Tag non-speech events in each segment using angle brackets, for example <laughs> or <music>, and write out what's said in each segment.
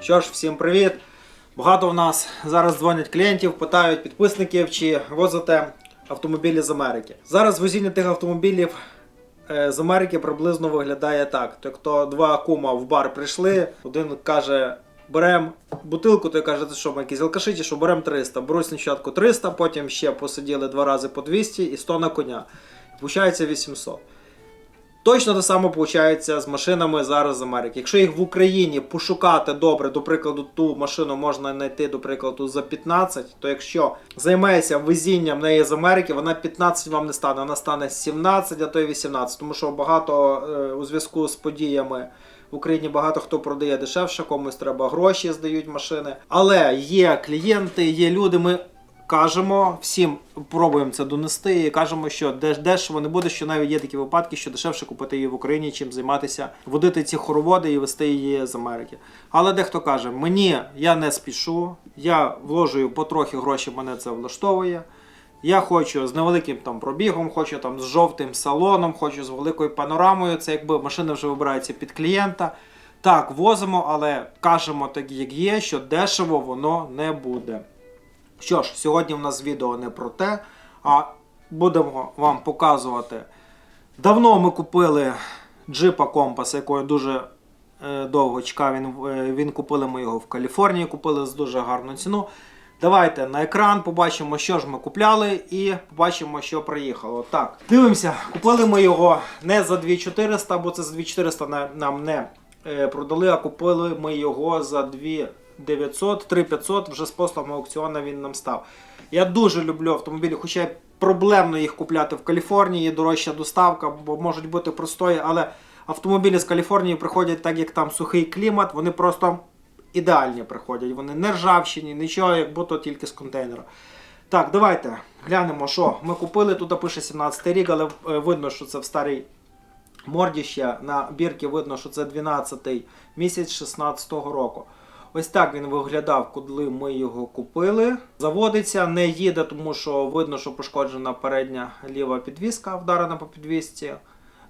Що ж, всім привіт! Багато в нас зараз дзвонять клієнтів, питають підписників, чи возите автомобілі з Америки. Зараз возіння тих автомобілів е, з Америки приблизно виглядає так. Тобто два кума в бар прийшли, один каже. Берем бутилку, той каже, «Ти що ми якісь алкаші, чи що беремо 300. Беруть спочатку 300, потім ще посиділи два рази по 200 і 100 на коня. Получається 800. Точно те саме виходить з машинами зараз Америки. Якщо їх в Україні пошукати добре, до прикладу, ту машину можна знайти, до прикладу, за 15, то якщо займаєшся везінням неї з Америки, вона 15 вам не стане, вона стане 17, а то й 18. Тому що багато е, у зв'язку з подіями в Україні багато хто продає дешевше, комусь треба гроші, здають машини. Але є клієнти, є люди. Ми кажемо всім, пробуємо це донести і кажемо, що дешево не буде, що навіть є такі випадки, що дешевше купити її в Україні, чим займатися, водити ці хороводи і вести її з Америки. Але дехто каже: мені я не спішу, я вложую потрохи гроші, мене це влаштовує. Я хочу з невеликим там пробігом, хочу там з жовтим салоном, хочу з великою панорамою. Це якби машина вже вибирається під клієнта. Так, возимо, але кажемо так, як є, що дешево воно не буде. Що ж, сьогодні в нас відео не про те, а будемо вам показувати. Давно ми купили джипа компаса, якого я дуже е, довго чекав. Він, е, він купили ми його в Каліфорнії, купили з дуже гарну ціну. Давайте на екран побачимо, що ж ми купляли, і побачимо, що приїхало. Так, дивимося, купили ми його не за 2400, бо це за 2400 нам не е, продали, а купили ми його за 2900, 3500, вже з послугами аукціону він нам став. Я дуже люблю автомобілі, хоча проблемно їх купляти в Каліфорнії, є дорожча доставка, бо можуть бути простої, але автомобілі з Каліфорнії приходять так, як там сухий клімат, вони просто ідеальні приходять. Вони не ржавчині, нічого, як будто тільки з контейнера. Так, давайте глянемо, що ми купили. Тут пише 17 рік, але е, видно, що це в старій морді ще. На бірці видно, що це 12 місяць 16 року. Ось так він виглядав, коли ми його купили. Заводиться, не їде, тому що видно, що пошкоджена передня ліва підвіска, вдарена по підвісці.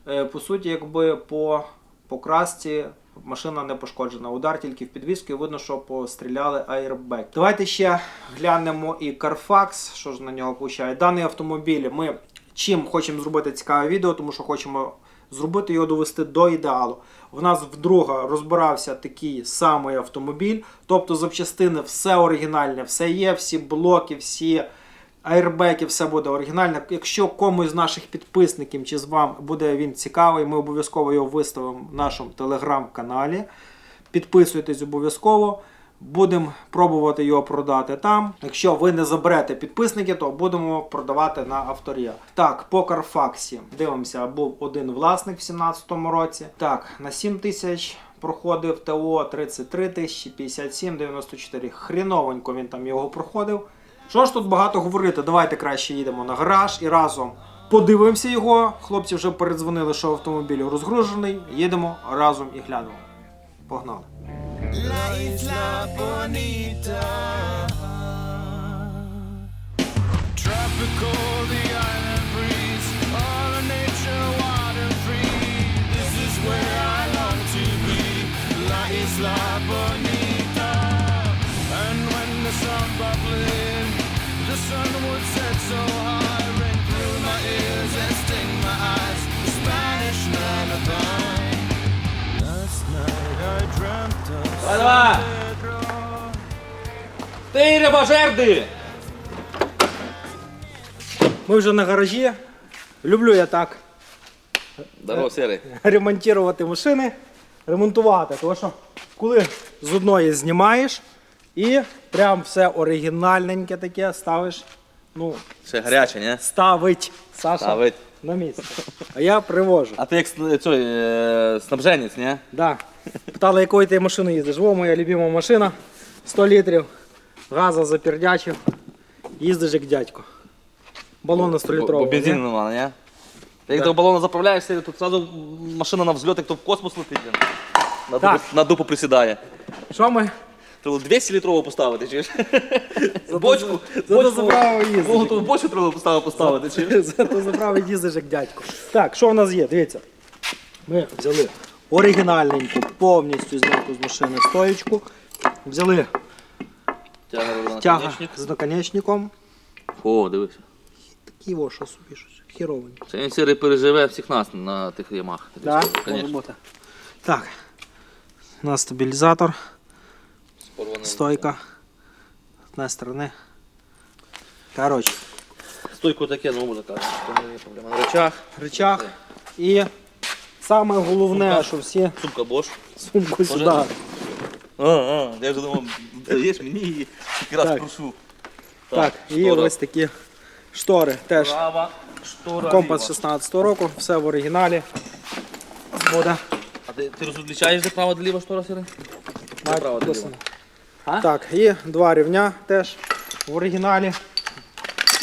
Е, По суті, якби по покрасці машина не пошкоджена. Удар тільки в підвіску, і видно, що постріляли аербек. Давайте ще глянемо і Carfax, що ж на нього получає. Даний автомобіль ми чим хочемо зробити цікаве відео, тому що хочемо зробити його довести до ідеалу. В нас вдруге розбирався такий самий автомобіль, тобто запчастини все оригінальне, все є, всі блоки, всі аербеки, все буде оригінальне. Якщо комусь з наших підписників чи з вам буде він цікавий, ми обов'язково його виставимо в нашому телеграм-каналі. Підписуйтесь обов'язково. Будемо пробувати його продати там. Якщо ви не заберете підписники, то будемо продавати на авторія. Так, по Карфаксі. Дивимося, був один власник в 2017 році. Так, на 7 тисяч проходив ТО 33 тисячі, 57, 94. Хріновенько він там його проходив. Що ж тут багато говорити? Давайте краще їдемо на гараж і разом подивимося його. Хлопці вже передзвонили, що автомобіль розгружений. Їдемо разом і глянемо. Погнали. La isla bonita. Tropical, the island breeze. All the nature, water free. This is where I long to be. La isla bonita. Давай! Ти рибожерди! Ми вже на гаражі. Люблю я так Здорово, Сірий. ремонтувати машини, ремонтувати. Тому що коли з одної знімаєш і прям все оригінальненьке таке ставиш. Ну, Ще гаряче, ні? ставить Саша Ставить. на місце. А я привожу. А ти як с- цей, е, снабженець, ні? Да. Питали, якою ти машиною їздиш. О, моя любима машина. 100 літрів. Газа запердячив. Їздиш як дядько. Балон на 100 Бо літровий. бензину нема, ні? Ти як до балону заправляєшся, тут одразу машина на взльот, як то в космос летить. блін. На Так. на дупу присідає. Що ми? Треба 200 літрову поставити, чи ж? Бочку, Зато за право їздиш. Богу, то в бочку треба поставити, поставити, чи ж? <laughs> Зато заправи їздиш як дядько. Так, що в нас є? Дивіться. Ми взяли оригінальненьку, повністю зняту з машини стоєчку. Взяли Тяга тяга наконечник. з наконечником. О, дивися. Такі во, що собі щось. Херовий. Це він сірий переживе всіх нас на тих ямах. Да? Може Конечно. бути. Так. У нас стабілізатор. Стойка. З однієї сторони. Коротше, Стойку таке, ну кажуть. Це не є проблема. На речах. рычаг. І саме головне, Сумка. що всі Сумка Bosch. сумку сюди. А, а, я вже думав, даєш мені і тільки раз Так. прошу. Так, і штора. ось такі штори. Теж Права, штора, компас ліва. 16 року, все в оригіналі. Буде. А ти, ти розлічаєш, де права, де ліва штора сіре? Навіть Право, де написано. А? Так, і два рівня теж в оригіналі.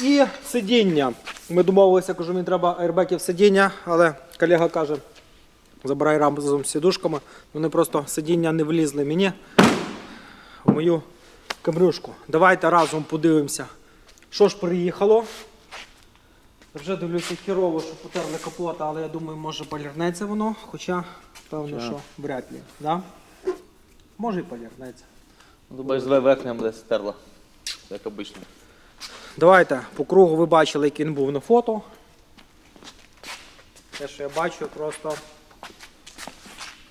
І сидіння. Ми домовилися, кажу, мені треба аербеків сидіння, але колега каже, забирай разом з сідушками. Вони просто сидіння не влізли мені в мою камрюшку. Давайте разом подивимося, що ж приїхало. Вже дивлюся хірово, що потерли капота, але я думаю, може полірнеться воно, хоча певно, що вряд ли. Да? Може і полірнеться. Ну, ти бачиш, верхня буде стерла. Як обично. Давайте по кругу ви бачили, як він був на фото. Те, що я бачу, просто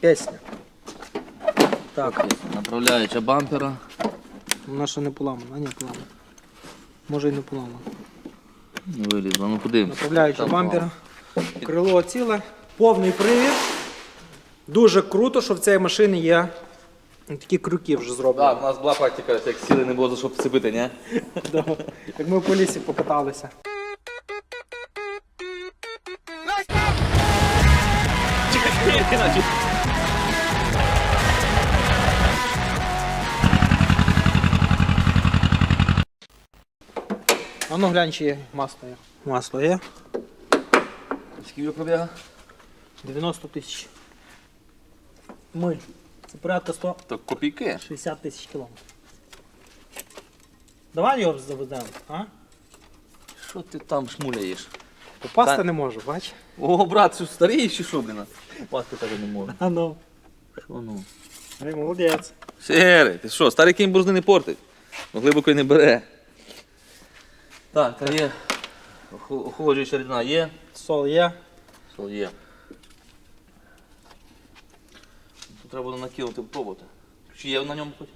пісня. Так, Направляюча бампера. вона ще не поламана, а ні, поламана. Може і не поламана. Не вилізла, ну подивимося. Направляюча Там бампера. Крило ціле, повний привід. Дуже круто, що в цій машині є такі крюки вже зроблені. Так, у нас була практика, як сіли не було за що вцепити, ні? <laughs> Да. Як ми по лісі покаталися. А ну глянь, чи є масло є. Масло є. Скільки пробіга? 90 тисяч. Миль. Це порядка 160 Так копійки. тисяч кілометрів. Давай його заведемо, а? Що ти там шмуляєш? Попасти Та- не можу, бач? О, брат, що старий чи що, блін? Пасти так не може. А ну. Що ну? Ай, молодець. Сірий, ти що, старий кінь борозни не портить. Ну глибоко й не бере. Так, та є. Охо- Охолоджуюча рідина є. Сол є. Що є. Тут треба було накинути, попробувати. Ключі є на ньому хоч?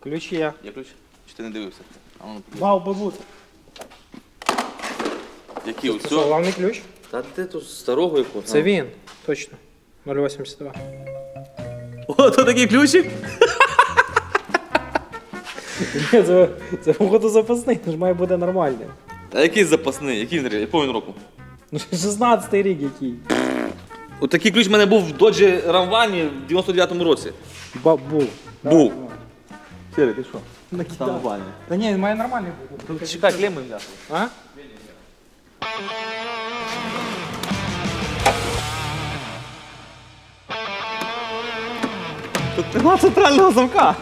Ключ є. Є ключ? Чи ти не дивився? А ну, подивись. Мав би бути. Які ось Це головний ключ? Та де тут старого якогось? Це він. Точно. 082. О, то такий ключик? Ні, це, це походу запасний, це ж має бути нормальний. А який запасний? Який він якого він року? Ну, 16 рік який. От такий ключ в мене був в Dodge Ram в 99-му році. Ба- був. Був. Сірий, ти що? Накидав. Нормальний. Та ні, він має нормальний бути. Чекай, клеми взяти. А? Тут нема центрального замка.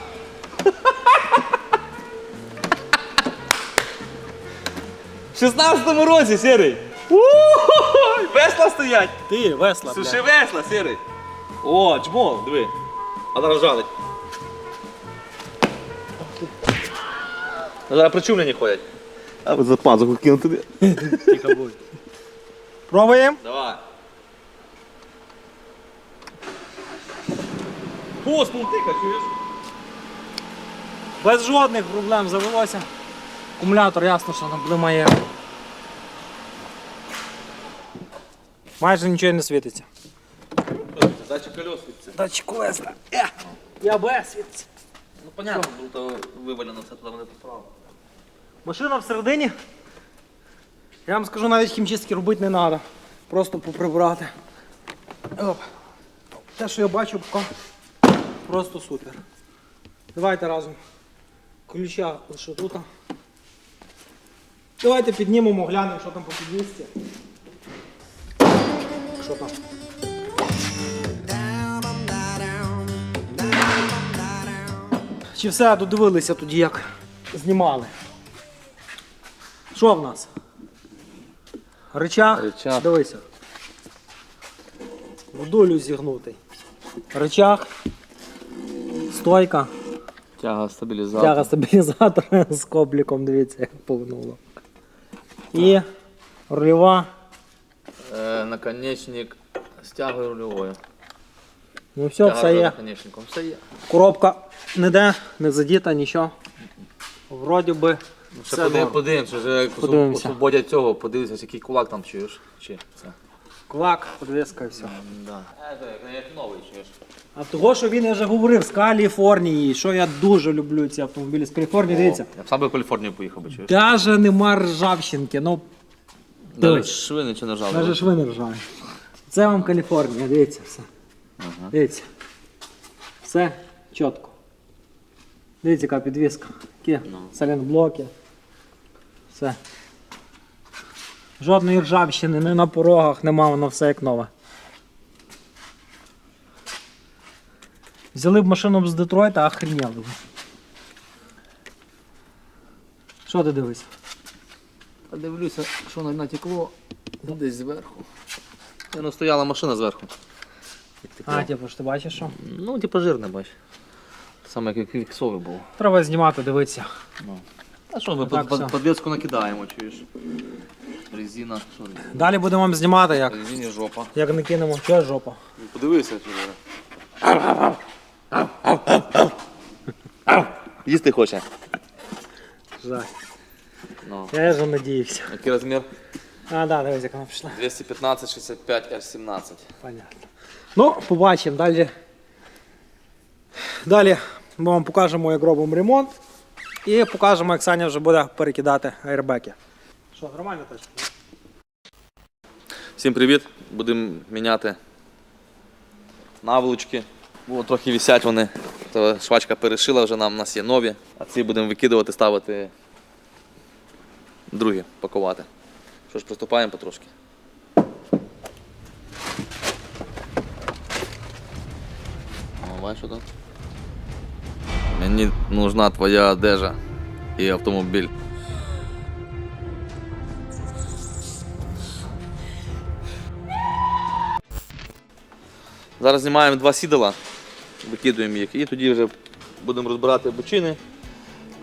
В 16-му році, Сірий. Ууу, Весла стоять. Ти, весла, Суши весла, Сірий. О, чмо, диви. А зараз жалить. Зараз причумлені ходять. А ви за пазуху кинути туди. Тихо будь. Пробуємо? Давай. О, сполтика, чуєш? Без жодних проблем завелося. Акумулятор, ясно, що там блимає. Майже нічого не світиться. Дача колес світиться. Датчик колеса. Е, і АБС світиться. Ну понятно, було то вивалено все туди, вони поправили. Машина всередині. Я вам скажу, навіть хімчистки робити не треба. Просто поприбрати. Оп. Те, що я бачу, поки просто супер. Давайте разом. Ключа лише тут. Давайте піднімемо, глянемо, що там по підвісці Що там? Чи все додивилися тоді, як знімали? Що в нас? Рычаг. Рычаг. Дивися. В долю зігнутий. Рычаг. Стойка. Тяга стабілізатор. Тяга стабілізатора <laughs> з кобліком, дивіться, як погнуло. І рульова. Наконечник з тягою рульовою. Ну все, все є. наконечником. Все є. Коробка ніде, не задіта, нічого. Вроді би. Ще Все подивимося, норм. подивимося, вже Подивимося. освободять цього, подивися, який кулак там чуєш. Чи це? Квак, подвіска і все. Да. Як новий чуєш. А того, що він я вже говорив, з Каліфорнії, що я дуже люблю ці автомобілі з Каліфорнії, дивіться. Я б сам би в Каліфорнію поїхав би, чуєш. Даже нема ржавчинки, ну Навіть шви нічого не жали. навіть ви ржаві. Це вам Каліфорнія, дивіться все. Дивіться. Все чітко. Дивіться, яка підвіска. Які салінблоки. Все. Жодної ржавчини, не на порогах, нема, воно все як нове. Взяли б машину з Детройта, а охріняли б. Що ти дивишся? Подивлюся, що на- натекло десь зверху. Ну, стояла машина зверху. А, типу, ж ти бачиш що? Ну, типу жирне, бач. Саме як віксовий був. Треба знімати, дивитися. А що, ми Так, все. подвіску накидаємо, чуєш? Резина, що резина? Далі будемо вам знімати, як, Резині жопа. як накинемо. Що жопа? Подивися, чуєш. Їсти хоче. Жаль. Ну. Я вже надіявся. Який розмір? А, да, дивись, як вона пішла. 215 65 R17. Понятно. Ну, побачимо. Далі. Далі ми вам покажемо, як робимо ремонт. І покажемо, як Саня вже буде перекидати аербеки. Що, нормально точно? Всім привіт! Будемо міняти наволочки. Бо трохи висять вони. То швачка перешила вже нам, у нас є нові. А ці будемо викидувати, ставити другі, пакувати. Що ж, приступаємо потрошки. Що тут? Мені нужна твоя одежа і автомобіль. Зараз знімаємо два сідала, викидуємо їх і тоді вже будемо розбирати бочини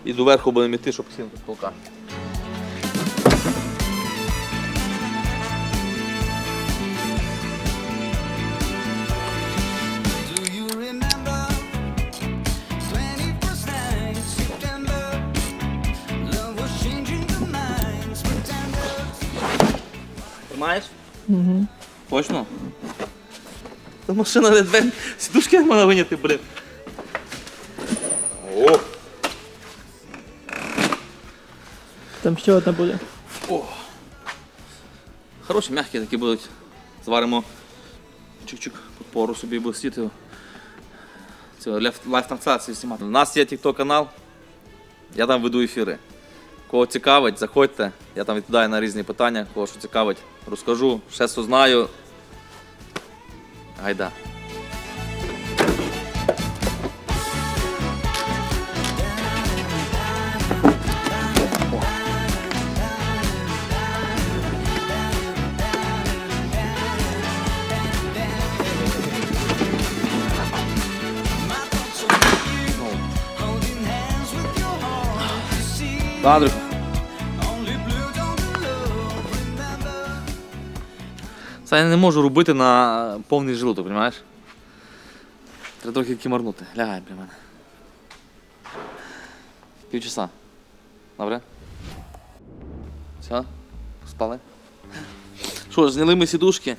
і доверху будемо йти, щоб сінути з Точно? Та машина не двері. Сідушки не можна виняти, блін. О! Там ще одна буде. О! Хороші, м'які такі будуть. Зваримо чик-чик подпору собі буде сіти. Це лайф трансляції знімати. У нас є TikTok канал, я там веду ефіри. Кого цікавить, заходьте, я там відповідаю на різні питання, кого що цікавить, розкажу, ще що знаю. Vai dar. Ladro. Це я не можу робити на повний желудок, розумієш? Треба трохи кімарнути. Лягай при мене. Півчаса. Добре? Все? Спали? Що ж, зняли ми сідушки.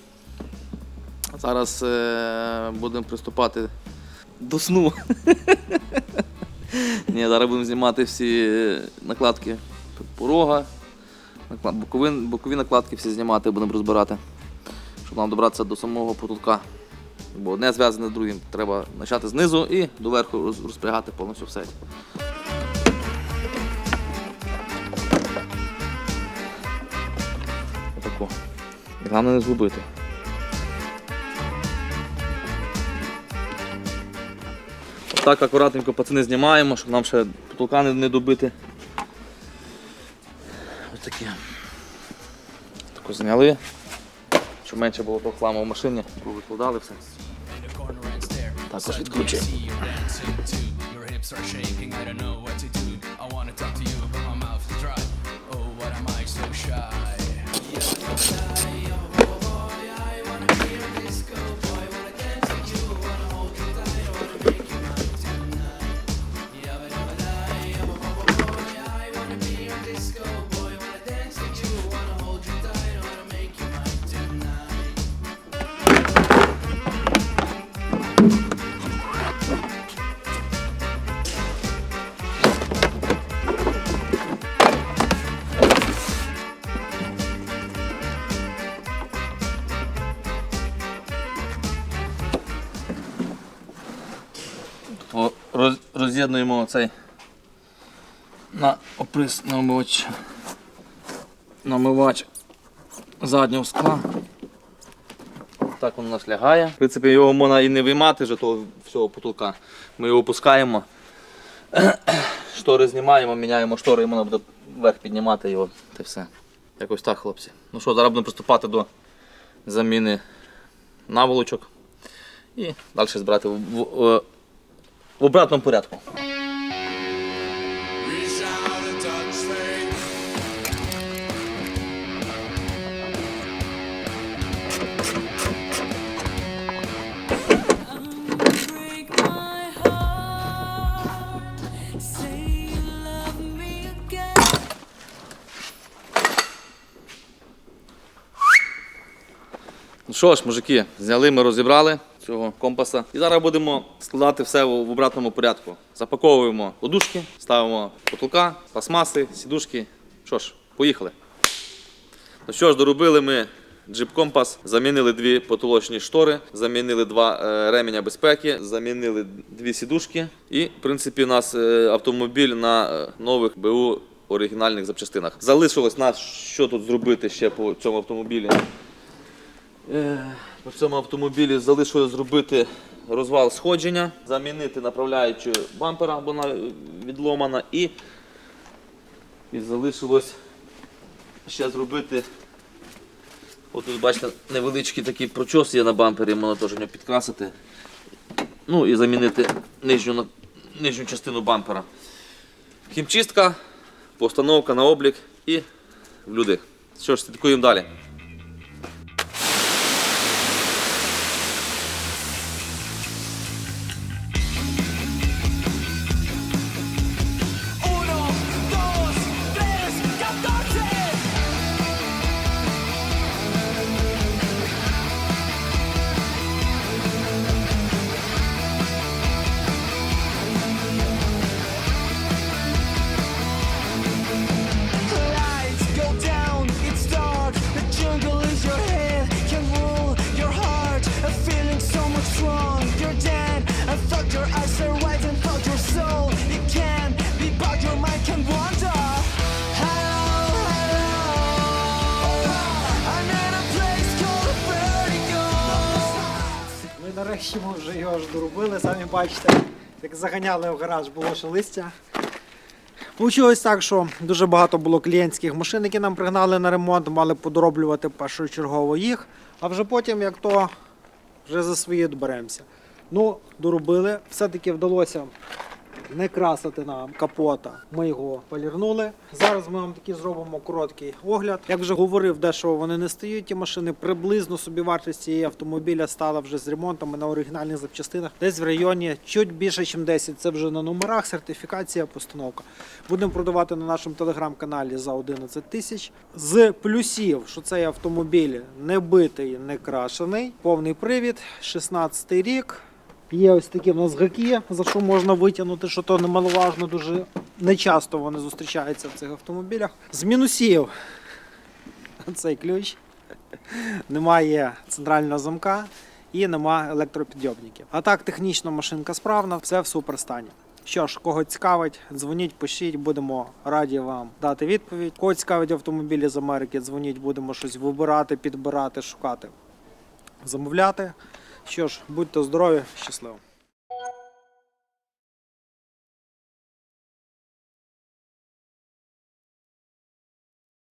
Зараз е- будемо приступати до сну. <laughs> Ні, зараз будемо знімати всі накладки порога, бокові, бокові накладки всі знімати, будемо розбирати щоб нам добратися до самого потолка. Бо одне зв'язане з другим. Треба почати знизу і доверху розпрягати повністю все. Отако. І головне не згубити. Так акуратненько пацани знімаємо, щоб нам ще потолка не, добити. Ось таке. Тако зняли. Щоб менше було того хламу в машині, викладали все. Також відключимо. Роз'єднуємо цей на оприс намивач. Намивач заднього скла. Так він у нас лягає. В принципі, його можна і не виймати вже того всього потолка. Ми його опускаємо. <clears throat> Штори знімаємо, міняємо штори, і можна буде вверх піднімати його. Та все. Якось так, хлопці. Ну що, зараз будемо приступати до заміни наволочок. І далі збирати в, в, обратному порядку. Ну що ж, мужики, зняли, ми розібрали цього компаса. І зараз будемо складати все в обратному порядку. Запаковуємо подушки, ставимо потолка, пластмаси, сідушки. Що ж, поїхали. Ну що ж, доробили ми джип компас, замінили дві потолочні штори, замінили два е, ременя безпеки, замінили дві сідушки. І, в принципі, у нас е, автомобіль на е, нових БУ оригінальних запчастинах. Залишилось нас, що тут зробити ще по цьому автомобілі. Е, По цьому автомобілі залишилось зробити розвал сходження, замінити направляючу бампера, бо вона відломана, і, і залишилось ще зробити. От бачите, невеличкий такий прочос є на бампері, можна теж нього підкрасити. Ну і замінити нижню, нижню частину бампера. Хімчистка, постановка на облік і в люди. Що ж, слідкуємо далі. Бачите, як заганяли в гараж, було ще листя. Получилось так, що дуже багато було клієнтських машин, які нам пригнали на ремонт, мали подроблювати першочергово їх, а вже потім, як то, вже за свої доберемося. Ну, доробили, все-таки вдалося не красити нам капота. Ми його полірнули. Зараз ми вам таки зробимо короткий огляд. Як вже говорив, дешево вони не стають. Ті машини приблизно собівартість цієї автомобіля стала вже з ремонтами на оригінальних запчастинах. Десь в районі чуть більше, ніж 10. Це вже на номерах, сертифікація, постановка. Будемо продавати на нашому телеграм-каналі за 11 тисяч. З плюсів, що цей автомобіль не битий, не крашений, повний привід, 16 рік. Є ось такі в нас гаки, за що можна витягнути, що то немаловажно, дуже нечасто вони зустрічаються в цих автомобілях. З мінусів цей ключ. Немає центрального замка і нема електропідйомників. А так, технічно машинка справна, все в суперстані. Що ж, кого цікавить, дзвоніть, пишіть, будемо раді вам дати відповідь. Кого цікавить автомобілі з Америки, дзвоніть, будемо щось вибирати, підбирати, шукати, замовляти. Що ж, будьте здорові, щасливо.